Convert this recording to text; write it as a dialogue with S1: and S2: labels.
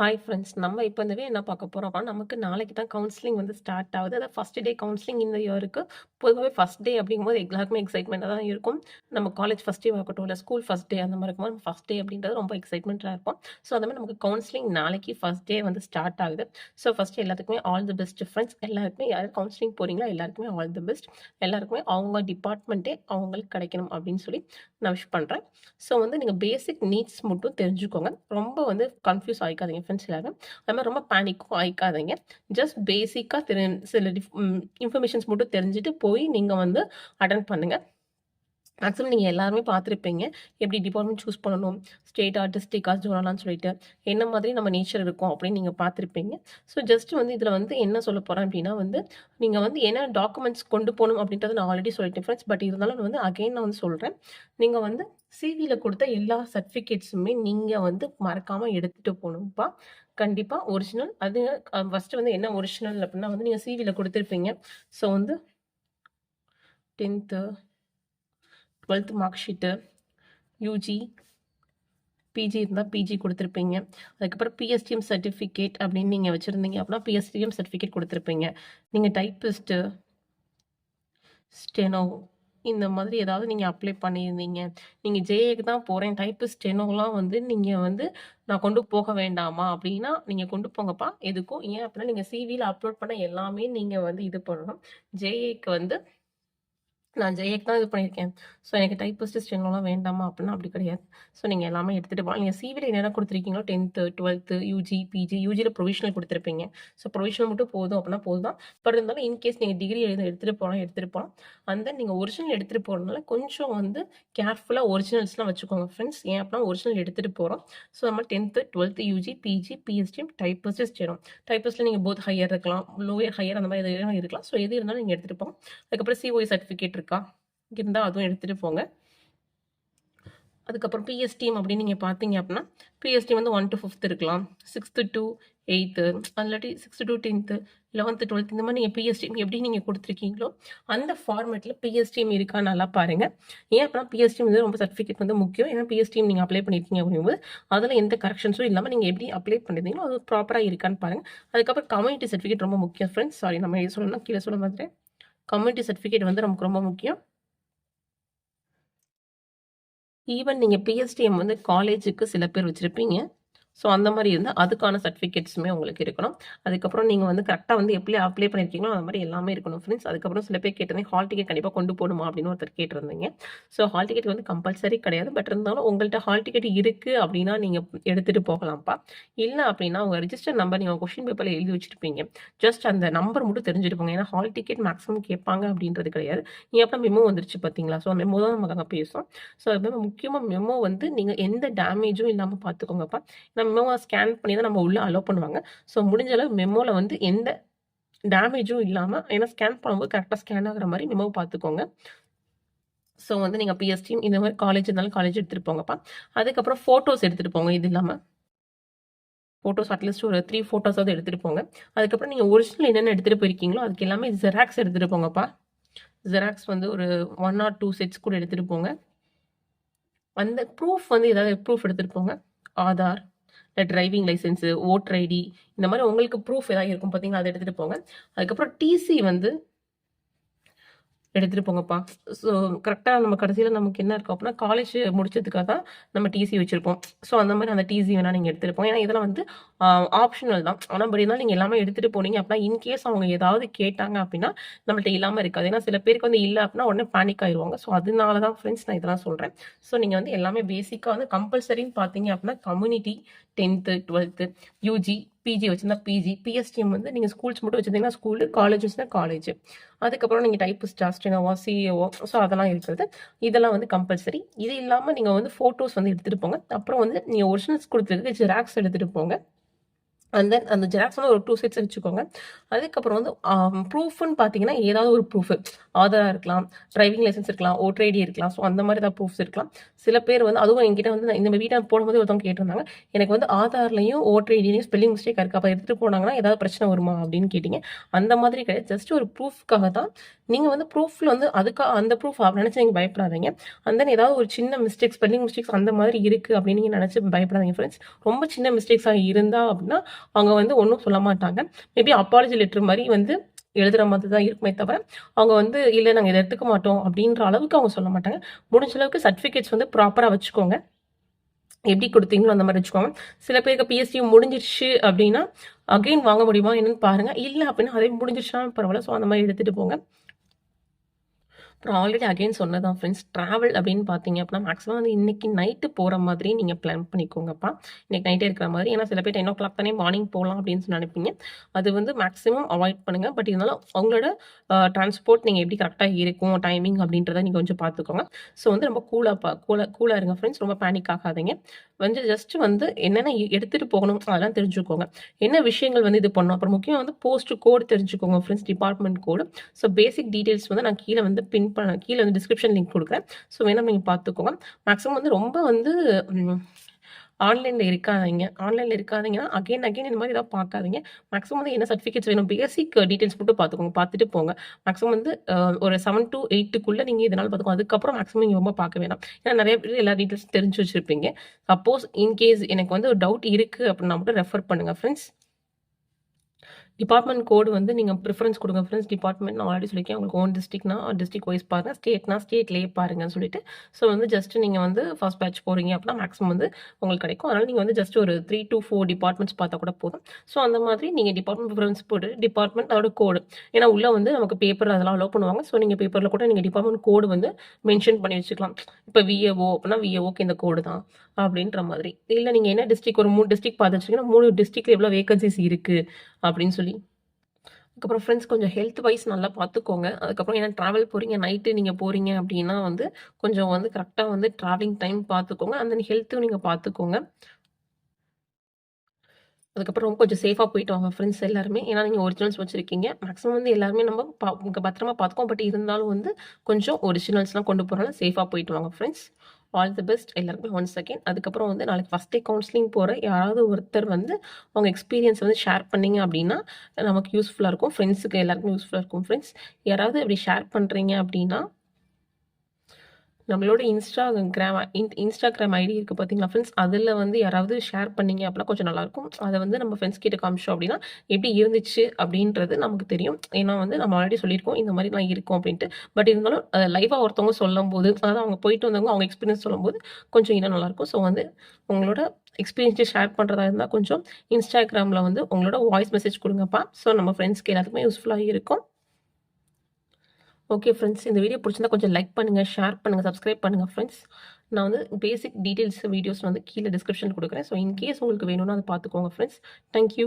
S1: Hi friends நம்ம இப்போ இந்த என்ன பார்க்க போகிறோம் அப்படின்னா நமக்கு நாளைக்கு தான் கவுன்சிலிங் வந்து ஸ்டார்ட் ஆகுது. அதாவது ஃபஸ்ட் டே கவுன்சிலிங் இந்த இயருக்கு பொதுவாகவே ஃபஸ்ட் டே அப்படிங்கும்போது எல்லாருக்குமே எக்ஸைட்மெண்ட்டாக தான் இருக்கும். நம்ம காலேஜ் ஃபஸ்ட் டே இருக்கட்டும் இல்லை ஸ்கூல் ஃபஸ்ட் டே அந்த மாதிரி இருக்கும்போது ஃபஸ்ட் டே அப்படின்றது ரொம்ப எக்ஸைட்மெண்ட்டாக இருக்கும் ஸோ அந்த மாதிரி நமக்கு கவுன்சிலிங் நாளைக்கு ஃபஸ்ட் டே வந்து ஸ்டார்ட் ஆகுது. ஸோ ஃபஸ்ட்டு எல்லாத்துக்குமே ஆல் தி பெஸ்ட் ஃப்ரெண்ட்ஸ் எல்லாருக்குமே யார் கவுன்சிலிங் போகிறீங்களோ எல்லாருக்குமே ஆல் தி பெஸ்ட் எல்லாருக்குமே அவங்க டிபார்ட்மெண்ட்டே அவங்களுக்கு கிடைக்கணும் அப்படின்னு சொல்லி நான் விஷ் பண்ணுறேன் ஸோ வந்து நீங்கள் பேசிக் நீட்ஸ் மட்டும் தெரிஞ்சுக்கோங்க. ரொம்ப வந்து கன்ஃபியூஸ் ஆகிக்காதீங்க டிஃபென்ஸ் எல்லாரும் அது மாதிரி ரொம்ப பேனிக்கும் ஆயிக்காதீங்க. ஜஸ்ட் பேசிக்காக தெரி சில டிஃப் இன்ஃபர்மேஷன்ஸ் மட்டும் தெரிஞ்சுட்டு போய் நீங்கள் வந்து அட்டன் பண்ணுங்கள் மேக்ஸிமம் நீங்கள் எல்லாருமே பார்த்துருப்பீங்க. எப்படி டிபார்ட்மெண்ட் சூஸ் பண்ணணும் ஸ்டேட் ஆர்டிஸ்டிக்காக ஜோனலான்னு சொல்லிட்டு என்ன மாதிரி நம்ம நேச்சர் இருக்கும் அப்படின்னு நீங்கள் பார்த்துருப்பீங்க. ஸோ ஜஸ்ட் வந்து இதில் வந்து என்ன சொல்ல போகிறேன் அப்படின்னா வந்து நீங்கள் வந்து என்ன டாக்குமெண்ட்ஸ் கொண்டு போகணும் அப்படின்றத நான் ஆல்ரெடி சொல்லிட்டேன் ஃப்ரெண்ட்ஸ் பட் இருந்தாலும் வந்து அகைன் நான் வந்து சொல்கிறேன் நீங்கள் வந்து சிவியில் கொடுத்த எல்லா சர்டிஃபிகேட்ஸுமே நீங்கள் வந்து மறக்காமல் எடுத்துகிட்டு போகணும்ப்பா கண்டிப்பாக ஒரிஜினல் அது ஃபஸ்ட்டு வந்து என்ன ஒரிஜினல் அப்படின்னா வந்து நீங்கள் சிவியில் கொடுத்துருப்பீங்க. ஸோ வந்து tenth twelfth mark sheet UG PG இருந்தால் பிஜி கொடுத்துருப்பீங்க. அதுக்கப்புறம் பிஎஸ்டிஎம் சர்டிஃபிகேட் அப்படின்னு நீங்கள் வச்சுருந்தீங்க அப்படின்னா பிஎஸ்டிஎம் சர்டிஃபிகேட் கொடுத்துருப்பீங்க. நீங்கள் டைப்பிஸ்ட்டு ஸ்டெனோ இந்த மாதிரி ஏதாவது நீங்கள் அப்ளை பண்ணியிருந்தீங்க. நீங்கள் ஜேஏக்கு தான் போகிறேன் டைப்பு ஸ்டெனோலாம் வந்து நீங்கள் வந்து நான் கொண்டு போக வேண்டாமா? அப்படின்னா நீங்கள் கொண்டு போங்கப்பா. எதுக்கும்? ஏன் அப்படின்னா நீங்கள் சிவியில் அப்லோட் பண்ண எல்லாமே நீங்கள் வந்து இது பண்ணணும். ஜேஏக்கு வந்து நான் ஜெயக்கு தான் இது பண்ணியிருக்கேன். ஸோ எனக்கு டைப்பிஸ்ட் ஸ்டெனோலாம் வேண்டாமா அப்படின்னா அப்படி கிடையாது. ஸோ நீங்கள் எல்லாமே எடுத்துகிட்டு போகலாம் நீங்கள் சிவியில் என்னென்ன கொடுத்துருக்கீங்களோ டென்த்து டுவெல்த்து யூஜி பிஜி யூஜியில் ப்ரொவிஷனல் கொடுத்துருப்பீங்க. ஸோ ப்ரொவிஷனல் மட்டும் போதும் அப்படின்னா போதும் தான் பட் இருந்தாலும் இன்கேஸ் நீங்கள் டிகிரி எழுத எடுத்துகிட்டு போகலாம் எடுத்துகிட்டு போகலாம் அந்த நீங்கள் ஒரிஜினல் எடுத்துகிட்டு போகிறதுனால கொஞ்சம் வந்து கேர்ஃபுல்லாக ஒரிஜினல்ஸ்லாம் வச்சுக்கோங்க ஃப்ரெண்ட்ஸ் ஏன் அப்படின்னா ஒரிஜினல் எடுத்துகிட்டு போகிறோம் ஸோ நம்ம டென்த்து டுவெல்த்து யூஜி பிஜி பிஎஸ்டியும் டைப்பிஸ்ட் ஸ்டெனோ டைப்பிஸ்ட்டில் நீங்கள் போத் ஹையர் இருக்கலாம் லோயர் ஹையர் அந்த மாதிரி எது இருக்கலாம். ஸோ எது இருந்தாலும் நீங்கள் எடுத்துகிட்டு போகலாம் அதுக்கப்புறம் சிஓஏ சர்டிஃபிகேட் இருக்கா? இருந்தால் அதுவும் எடுத்துகிட்டு போங்க. அதுக்கப்புறம் பிஎஸ்டிஎம் அப்படின்னு நீங்கள் பார்த்தீங்க அப்படின்னா பிஎஸ்டி வந்து ஒன் டு ஃபிஃப்த் இருக்கலாம். சிக்ஸ்த்து டு எயித்து இல்லாட்டி sixth to tenth eleventh twelfth இந்த மாதிரி நீங்கள் பிஎஸ்டிஎம் எப்படி நீங்கள் கொடுத்துருக்கீங்களோ அந்த ஃபார்மேட்டில் பிஎஸ்டிஎம் இருக்கா நல்லா பாருங்கள் ஏன் அப்படின்னா பிஎஸ்டிஎம் வந்து ரொம்ப சர்டிஃபிகேட் வந்து முக்கியம். ஏன்னா பிஎஸ்டிஎம் நீங்கள் அப்ளை பண்ணியிருக்கீங்க அப்படிங்கும்போது அதில் எந்த கரெக்ஷன்ஸும் இல்லாமல் நீங்கள் எப்படி அப்ளை பண்ணியிருந்தீங்களோ அது ப்ராப்பராக இருக்கான்னு பாருங்கள் அதுக்கப்புறம் கம்யூனிட்டி சர்டிஃபிகேட் ரொம்ப முக்கியம் ஃப்ரெண்ட்ஸ் சாரி நம்ம எது சொல்லணும்னா கீழே சொல்ல மாதிரி கம்யூனிட்டி சர்டிஃபிகேட் வந்து நமக்கு ரொம்ப முக்கியம். ஈவன் நீங்கள் பிஎஸ்டிஎம் வந்து காலேஜுக்கு சில பேர் வச்சுருப்பீங்க. ஸோ அந்த மாதிரி இருந்தால் அதுக்கான சர்டிஃபிகேட்ஸுமே உங்களுக்கு இருக்கணும். அதுக்கப்புறம் நீங்கள் வந்து கரெக்டாக வந்து எப்படி அப்ளை பண்ணியிருக்கீங்களோ அந்த மாதிரி எல்லாமே இருக்கணும் ஃப்ரெண்ட்ஸ் அதுக்கப்புறம் சில பேர் கேட்டிருந்தீங்க ஹால் டிக்கெட் கண்டிப்பாக கொண்டு போகணுமா? அப்படின்னு ஒருத்தர் கேட்டிருந்தீங்க. ஸோ ஹால் டிக்கெட் வந்து கம்பல்சரி கிடையாது. பட் இருந்தாலும் உங்கள்கிட்ட ஹால் டிக்கெட் இருக்குது அப்படின்னா நீங்கள் எடுத்துகிட்டு போகலாம்ப்பா. இல்லை அப்படின்னா உங்கள் ரிஜிஸ்டர் நம்பர் நீங்கள் கொஷின் பேப்பரில் எழுதி வச்சுருப்பீங்க. ஜஸ்ட் அந்த நம்பர் மட்டும் தெரிஞ்சிருப்பாங்க ஏன்னா ஹால் டிக்கெட் மேக்ஸிமம் கேட்பாங்க அப்படின்றது கிடையாது. நீங்கள் அப்புறம் மெமோ வந்துருச்சு பார்த்தீங்களா ஸோ மெமோ தான் நமக்கு அங்கே பேசும் ஸோ அது முக்கியமாக மெமோ வந்து நீங்கள் எந்த டேமேஜும் இல்லாமல் பார்த்துக்கோங்கப்பா நம்ம மெமோவை ஸ்கேன் பண்ணி தான் நம்ம உள்ளே அலோவ் பண்ணுவாங்க. ஸோ முடிஞ்ச அளவு மெமோவில் வந்து எந்த டேமேஜும் இல்லாமல் ஏன்னா ஸ்கேன் பண்ணும்போது கரெக்டாக ஸ்கேன் ஆகிற மாதிரி மெமோ பார்த்துக்கோங்க. ஸோ வந்து நீங்கள் பிஎஸ்டி இந்த மாதிரி காலேஜ் இருந்தாலும் காலேஜ் எடுத்துகிட்டு போங்கப்பா. அதுக்கப்புறம் ஃபோட்டோஸ் எடுத்துகிட்டு போங்க இது இல்லாமல் ஃபோட்டோஸ் அட்லீஸ்ட் ஒரு த்ரீ ஃபோட்டோஸாவது எடுத்துகிட்டு போங்க. அதுக்கப்புறம் நீங்கள் ஒரிஜினல் என்னென்ன எடுத்துகிட்டு போயிருக்கீங்களோ அதுக்கு எல்லாமே ஜெராக்ஸ் எடுத்துகிட்டு போங்கப்பா. ஜெராக்ஸ் வந்து ஒரு ஒன் ஆர் டூ செட்ஸ் கூட எடுத்துகிட்டு போங்க. அந்த ப்ரூஃப் வந்து ஏதாவது ப்ரூஃப் எடுத்துகிட்டு போங்க. Aadhaar driving license voter ID இந்த மாதிரி உங்களுக்கு ப்ரூஃப் ஏதாவது இருக்கும் பார்த்தீங்கன்னா அதை எடுத்துகிட்டு போங்க. அதுக்கப்புறம் டிசி வந்து எடுத்துகிட்டு போங்கப்பா. ஸோ கரெக்டாக நம்ம கடைசியில் நமக்கு என்ன இருக்கும் அப்படின்னா காலேஜ் முடிச்சதுக்காக தான் நம்ம டிசி வச்சுருப்போம். ஸோ அந்த மாதிரி அந்த டிசி வேணால் நீங்கள் எடுத்துகிட்டு போங்க. ஏன்னா இதெல்லாம் வந்து ஆப்ஷனல் தான். ஆனால் படி இருந்தாலும் நீங்கள் எல்லாமே எடுத்துகிட்டு போனீங்க அப்படின்னா இன்கேஸ் அவங்க ஏதாவது கேட்டாங்க அப்படின்னா நம்மள்ட்ட இல்லாமல் இருக்காது. ஏன்னா சில பேருக்கு வந்து இல்லை அப்படின்னா உடனே பேனிக் ஆயிடுவாங்க ஸோ அதனால தான் ஃப்ரெண்ட்ஸ் நான் இதெல்லாம் சொல்கிறேன் ஸோ நீங்கள் வந்து எல்லாமே பேசிக்காக வந்து கம்பல்சரின்னு பார்த்தீங்க அப்படின்னா community tenth twelfth UG PG வச்சுருந்தா பிஜி பிஎஸ்டிஎம் வந்து நீங்கள் ஸ்கூல்ஸ் மட்டும் வச்சுருந்தீங்கன்னா ஸ்கூலு காலேஜ் காலேஜ் அதுக்கப்புறம் நீங்கள் டைப்பிஸ்ட் ஸ்டெனோவா சிஏஓ ஸோ அதெல்லாம் இருக்கிறது. இதெல்லாம் வந்து கம்பல்சரி இது இல்லாமல் நீங்கள் வந்து ஃபோட்டோஸ் வந்து எடுத்துகிட்டு போங்க. அப்புறம் வந்து நீங்கள் ஒரிஜினல்ஸ் கொடுத்துருக்கு ஜெராக்ஸ் எடுத்துகிட்டு போங்க. அண்ட் தென் அந்த ஜெராக்ஸ் வந்து ஒரு டூ செட்ஸ் வச்சுக்கோங்க. அதுக்கப்புறம் வந்து um, ப்ரூஃப்னு பார்த்தீங்கன்னா ஏதாவது ஒரு ப்ரூஃப் ஆதாராக இருக்கலாம் டிரைவிங் லைசன்ஸ் இருக்கலாம் ஓட்டர் ஐடி இருக்கலாம். ஸோ அந்த மாதிரி ஏதாவது ப்ரூஃப்ஸ் இருக்கலாம். சில பேர் வந்து அதுவும் என்கிட்ட வந்து இந்த வீட்டை போடும்போது ஒருத்தவங்க கேட்டிருந்தாங்க. எனக்கு வந்து ஆதார்லையும் ஓட்டர் ஐடிலையும் ஸ்பெல்லிங் மிஸ்டேக் இருக்குது அப்போ எடுத்துகிட்டு போனாங்கன்னா ஏதாவது பிரச்சனை வருமா அப்படின்னு கேட்டிங்க. அந்த மாதிரி கிடையாது. ஜஸ்ட் ஒரு ப்ரூஃப்க்காக தான். நீங்கள் வந்து ப்ரூஃபில் வந்து அதுக்காக அந்த ப்ரூஃப் நினச்சி நீங்கள் பயப்படாதீங்க. அந்த தென் ஏதாவது ஒரு சின்ன மிஸ்டேக் ஸ்பெல்லிங் மிஸ்டேக்ஸ் அந்த மாதிரி இருக்குது அப்படின்னு நீங்கள் நினச்சி பயப்படாதீங்க ஃப்ரெண்ட்ஸ் ரொம்ப சின்ன மிஸ்டேக்ஸாக இருந்தால் அப்படின்னா அவங்க வந்து ஒன்றும் சொல்ல மாட்டாங்க. மேபி அப்பாலஜி லெட்டர் மாதிரி வந்து எழுதுகிற மாதிரி தான் இருக்குமே தவிர அவங்க வந்து இல்லை நாங்கள் இதை எடுத்துக்க மாட்டோம் அப்படின்ற அளவுக்கு அவங்க சொல்ல மாட்டாங்க. முடிஞ்ச அளவுக்கு சர்டிஃபிகேட்ஸ் வந்து ப்ராப்பராக வச்சுக்கோங்க. எப்படி கொடுத்தீங்களோ அந்த மாதிரி வச்சுக்கோங்க. சில பேருக்கு பிஎஸ்சி முடிஞ்சிருச்சு அப்படின்னா அகைன் வாங்க முடியுமா என்னன்னு பாருங்கள் இல்லை அப்படின்னா அதே முடிஞ்சிருச்சுன்னா பரவாயில்ல. ஸோ அந்த மாதிரி எடுத்துகிட்டு போங்க. அப்புறம் ஆல்ரெடி அகைன் சொன்னதான் ஃப்ரெண்ட்ஸ் ட்ராவல் அப்படின்னு பார்த்தீங்க அப்படின்னா மேக்ஸிமம் வந்து இன்றைக்கி நைட்டு போகிற மாதிரி நீங்கள் பிளான் பண்ணிக்கோங்கப்பா. இன்றைக்கி நைட்டே இருக்கிற மாதிரி. ஏன்னா சில பேர் டென் ஓ கிளாக் தானே மார்னிங் போகலாம் அப்படின்னு சொல்லி நினைப்பீங்க. அது வந்து மேக்ஸிமம் அவாய்ட் பண்ணுங்கள் பட் இருந்தாலும் அவங்களோட டிரான்ஸ்போர்ட் நீங்கள் எப்படி கரெக்டாக இருக்கும் டைமிங் அப்படின்றத நீங்கள் கொஞ்சம் பார்த்துக்கோங்க. ஸோ வந்து ரொம்ப கூலாக பா கூலாக கூலாக இருங்க ஃப்ரெண்ட்ஸ் ரொம்ப பேனிக் ஆகாதீங்க. வந்து ஜஸ்ட் வந்து என்னென்ன எடுத்துகிட்டு போகணும் அதெல்லாம் தெரிஞ்சுக்கோங்க. என்ன விஷயங்கள் வந்து இது பண்ணணும் அப்புறம் முக்கியம் வந்து போஸ்ட் கோடு தெரிஞ்சுக்கோங்க friends department code so basic details வந்து நான் கீழே வந்து பின் பண்ண கீழே வந்து டிஸ்கிரிப்ஷன் லிங்க் கொடுக்குறேன். ஸோ வேணால் நீங்கள் பார்த்துக்கோங்க. மேக்ஸிமம் வந்து ரொம்ப வந்து ஆன்லைனில் இருக்காதீங்க. ஆன்லைனில் இருக்காதீங்கன்னா அகைன் அகைன் இந்த மாதிரி ஏதாவது பார்க்காதீங்க. மேக்ஸிமம் வந்து என்ன சர்டிஃபிகேட்ஸ் வேணும்? பேசிக் டீட்டெயில்ஸ் மட்டும் பார்த்துக்கோங்க. பார்த்துட்டு போங்க. மேக்ஸிமம் வந்து uh, ஒரு செவன் டு எயிட்டுக்குள்ளே நீங்கள் இதனால் பார்த்துக்கோங்க. அதுக்கப்புறம் மேக்ஸிமம் நீங்கள் ரொம்ப பார்க்க வேணாம். ஏன்னா நிறைய பேர் எல்லா டீட்டெயில்ஸ் தெரிஞ்சு வச்சுருப்பீங்க. சப்போஸ் இன்கேஸ் எனக்கு வந்து ஒரு டவுட் இருக்குது அப்படின்னா மட்டும் ரெஃபர் பண்ணுங்கள் ஃப்ரெண்ட்ஸ் டிபார்ட்மெண்ட் கோடு வந்து நீங்கள் ப்ரிஃபரன்ஸ் கொடுங்க. ஃப்ரெண்ட்ஸ் டிபார்ட்மெண்ட் நான் ஆல்ரெடி சொல்லியிருக்கேன் உங்களுக்கு ஓன் டிஸ்ட்ரிக்னா டிஸ்ட்ரிக் வைஸ் பாருங்கள் ஸ்டேட்னா ஸ்டேட்லேயே பாருங்கன்னு சொல்லிட்டு. ஸோ வந்து ஜஸ்ட் நீங்கள் வந்து ஃபஸ்ட் பேட்ச் போகிறீங்க அப்படின்னா மேக்ஸிமம் வந்து உங்களுக்கு கிடைக்கும். அதனால் நீங்கள் வந்து ஜஸ்ட் ஒரு த்ரீ டு ஃபோர் டிபார்ட்மெண்ட்ஸ் பார்த்தா கூட போதும். ஸோ அந்த மாதிரி நீங்கள் டிபார்ட்மெண்ட் ப்ரிஃபரன்ஸ் போட்டு டிபார்ட்மெண்ட் அதோட கோடு ஏன்னா உள்ளே வந்து நமக்கு பேப்பர் அதெல்லாம் அலோவ் பண்ணுவாங்க. ஸோ நீங்கள் பேப்பரில் கூட நீங்கள் டிபார்ட்மெண்ட் கோடு வந்து மென்ஷன் பண்ணி வச்சுக்கலாம். இப்போ விஏஓ அப்படின்னா விஏஓக்கு இந்த கோடு தான் அப்படின்ற மாதிரி. இல்லை நீங்கள் என்ன டிஸ்ட்ரிக் ஒரு மூணு டிஸ்ட்ரிக் பார்த்து வச்சிங்கன்னா மூணு டிஸ்ட்ரிக்டில் எவ்வளோ வேகன்சிஸ் இருக்குது அப்படின்னு சொல்லி அதுக்கப்புறம் ஃப்ரெண்ட்ஸ் கொஞ்சம் ஹெல்த் வைஸ் நல்லா பார்த்துக்கோங்க அதுக்கப்புறம் ஏன்னா ட்ராவல் போகிறீங்க நைட்டு நீங்கள் போகிறீங்க அப்படின்னா வந்து கொஞ்சம் வந்து கரெக்டாக வந்து ட்ராவலிங் டைம் பார்த்துக்கோங்க அந்த ஹெல்த்தும் நீங்கள் பார்த்துக்கோங்க அதுக்கப்புறம் கொஞ்சம் சேஃபாக போயிட்டு வாங்க ஃப்ரெண்ட்ஸ் எல்லாருமே. ஏன்னா நீங்கள் ஒரிஜினல்ஸ் வச்சுருக்கீங்க. மேக்ஸிமம் வந்து எல்லாருமே நம்ம பா பத்திரமா பார்த்துக்கோம் பட் இருந்தாலும் வந்து கொஞ்சம் ஒரிஜினல்ஸ்லாம் கொண்டு போகிறனால சேஃபாக போயிட்டு வாங்க ஃப்ரெண்ட்ஸ் ஆல் தி பெஸ்ட் எல்லாருக்குமே ஒன் செகண்ட் அதுக்கப்புறம் வந்து நாளைக்கு ஃபஸ்ட் டே கவுன்சிலிங் போகிற யாராவது ஒருத்தர் வந்து அவங்க எக்ஸ்பீரியன்ஸ் வந்து ஷேர் பண்ணிங்க அப்படின்னா நமக்கு யூஸ்ஃபுல்லாக இருக்கும். ஃப்ரெண்ட்ஸுக்கு எல்லாருக்குமே யூஸ்ஃபுல்லாக இருக்கும். ஃப்ரெண்ட்ஸ் யாராவது அப்படி ஷேர் பண்ணுறீங்க அப்படின்னா நம்மளோட இன்ஸ்டாகிராம் இன்ஸ்டாகிராம் ஐடி இருக்குது பார்த்தீங்களா ஃப்ரெண்ட்ஸ் அதில் வந்து யாராவது ஷேர் பண்ணிங்க அப்படின்னா கொஞ்சம் நல்லாயிருக்கும். அதை வந்து நம்ம ஃப்ரெண்ட்ஸ் கிட்ட காமிச்சோம் அப்படின்னா எப்படி இருந்துச்சு அப்படின்றது நமக்கு தெரியும். ஏன்னா வந்து நம்ம ஆல்ரெடி சொல்லியிருக்கோம் இந்த மாதிரிலாம் இருக்கும் அப்படின்ட்டு. பட் இருந்தாலும் லைவாக ஒருத்தவங்க சொல்லும் போது அதாவது அவங்க போயிட்டு வந்தவங்க அவங்க எக்ஸ்பீரியன்ஸ் சொல்லும்போது கொஞ்சம் இன்னும் நல்லாயிருக்கும். ஸோ வந்து உங்களோட எக்ஸ்பீரியன்ஸை ஷேர் பண்ணுறதா இருந்தால் கொஞ்சம் இன்ஸ்டாகிராமில் வந்து உங்களோட வாய்ஸ் மெசேஜ் கொடுங்கப்பா. ஸோ நம்ம ஃப்ரெண்ட்ஸ்க்கு எல்லாத்துக்குமே யூஸ்ஃபுல்லாக இருக்கும். ஓகே ஃப்ரெண்ட்ஸ் இந்த வீடியோ பிடிச்சிருந்தா கொஞ்சம் லைக் பண்ணுங்கள் ஷேர் பண்ணுங்கள் சப்ஸ்கிரைப் பண்ணுங்கள் ஃப்ரெண்ட்ஸ் நான் வந்து பேசிக் டீட்டெயில்ஸ் வீடியோஸ் வந்து கீழே டிஸ்கிரிப்ஷன் கொடுக்குறேன். ஸோ இன்கேஸ் உங்களுக்கு வேணும்னா அதை பார்த்துக்கோங்க ஃப்ரெண்ட்ஸ் தேங்க்யூ